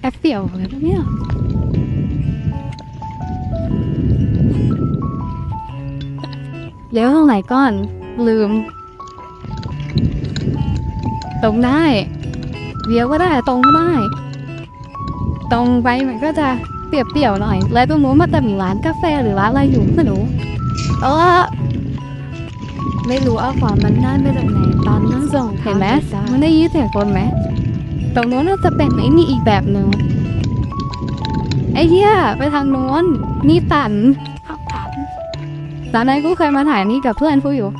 แอปเปียวเลยนะเนี่ยเลี้ยวตรงไหนก่อน ลืม ตรงได้เลี้ยวก็ได้ตรงก็ได้ ตรงไปมันก็จะเปรียวๆหน่อย แล้วตรงนู้นมันจะมีร้านกาแฟหรือร้านอะไรอยู่ไม่รู้เออไม่รู้เอาความมันน่านไปจากไหนตอนนั้นส่งเห็นไหมมันได้ยินเสียงคนไหม ตรงนู้นน่าจะเป็นไอ้นี่อีกแบบหนึ่งไอ้เหี้ยไปทางโน้นนี่ตันผักผันตอนนั้นกูเคยมาถ่ายนี่กับเพื่อนกูอยู่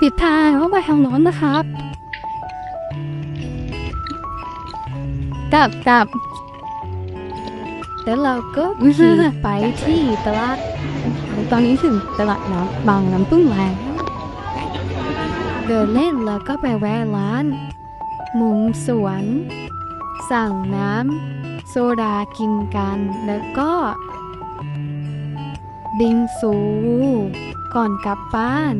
ปิดทางว่าไปทางโน้นนะครับ กลับกลับแล้วเราก็อุ๊ยขี่ไปที่ตลาด ตอนนี้ถึงตลาดน้ำบางน้ำพึ่งแล้ว เดินเล่นแล้วก็ไปแวะร้าน มุมสวน สั่งน้ำโซดากินกัน แล้วก็ บิงซู ก่อนกลับบ้าน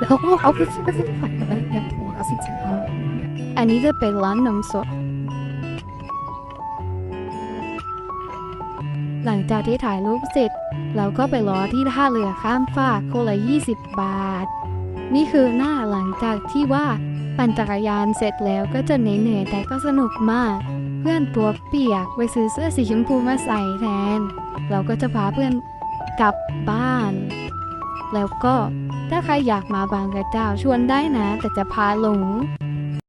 เขาเอาไปซื้อไปซื้อะไรเลยหัวสิจ้าอันนี้จะเป็นร้านนมสด หลังจากที่ถ่ายรูปเสร็จ เราก็ไปรอที่ท่าเรือข้ามฟากคนละ20 บาท นี่คือหน้าหลังจากที่ว่าปั่นจักรยานเสร็จแล้วก็จะเหนื่อยแต่ก็สนุกมาก เพื่อนตัวเปียกไปซื้อเสื้อสีชมพูมาใส่แทน เราก็จะพาเพื่อนกลับบ้าน แล้วก็ถ้าใครอยากมาบางกระเจ้าชวนได้นะ แต่จะพาหลง